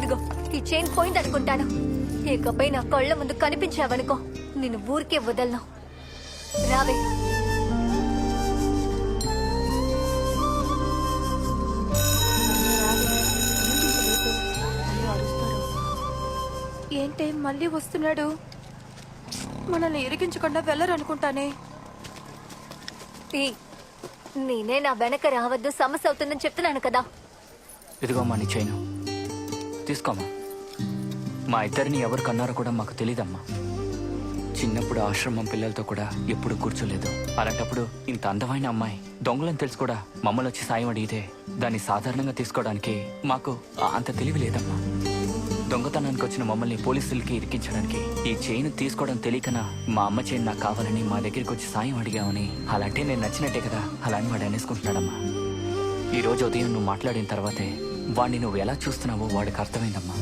ఇదిగో ఈ చైన్ పోయిందనుకుంటాను ఇకపై నా కళ్ళ ముందు కనిపించావనుకో నిన్ను ఊరికే వదలను. రావే. ఏంటే మళ్ళీ వస్తున్నాడు? మనల్ని ఇరికించకుండా వెళ్ళరనుకుంటానే. నేనే నా వెనక రావద్దు సమస్య అవుతుందని చెప్తున్నాను కదా. ఇదిగోమ్మా నీ చైను. తీసుకోమ్మా. మా ఇద్దరిని ఎవరు కన్నారో కూడా మాకు తెలియదమ్మా చిన్నప్పుడు ఆశ్రమం పిల్లలతో కూడా ఎప్పుడు కూర్చోలేదు. అలాంటప్పుడు ఇంత అందమైన అమ్మాయి దొంగలని తెలుసు కూడా మమ్మల్ని వచ్చి సాయం అడిగితే దాన్ని సాధారణంగా తీసుకోవడానికి మాకు అంత తెలివి లేదమ్మా. దొంగతనానికి వచ్చిన మమ్మల్ని పోలీసులకి ఇరికించడానికి ఈ చైన్ తీసుకోవడం తెలియకనా మా అమ్మ చైన్ నాకు కావాలని మా దగ్గరికి వచ్చి సాయం అడిగామని అలాంటే నేను నచ్చినట్టే కదా అలా అని వాడు అనేసుకుంటున్నాడమ్మా. ఈ రోజు ఉదయం నువ్వు మాట్లాడిన తర్వాతే వాడిని నువ్వు ఎలా చూస్తున్నావో వాడికి అర్థమైందమ్మా.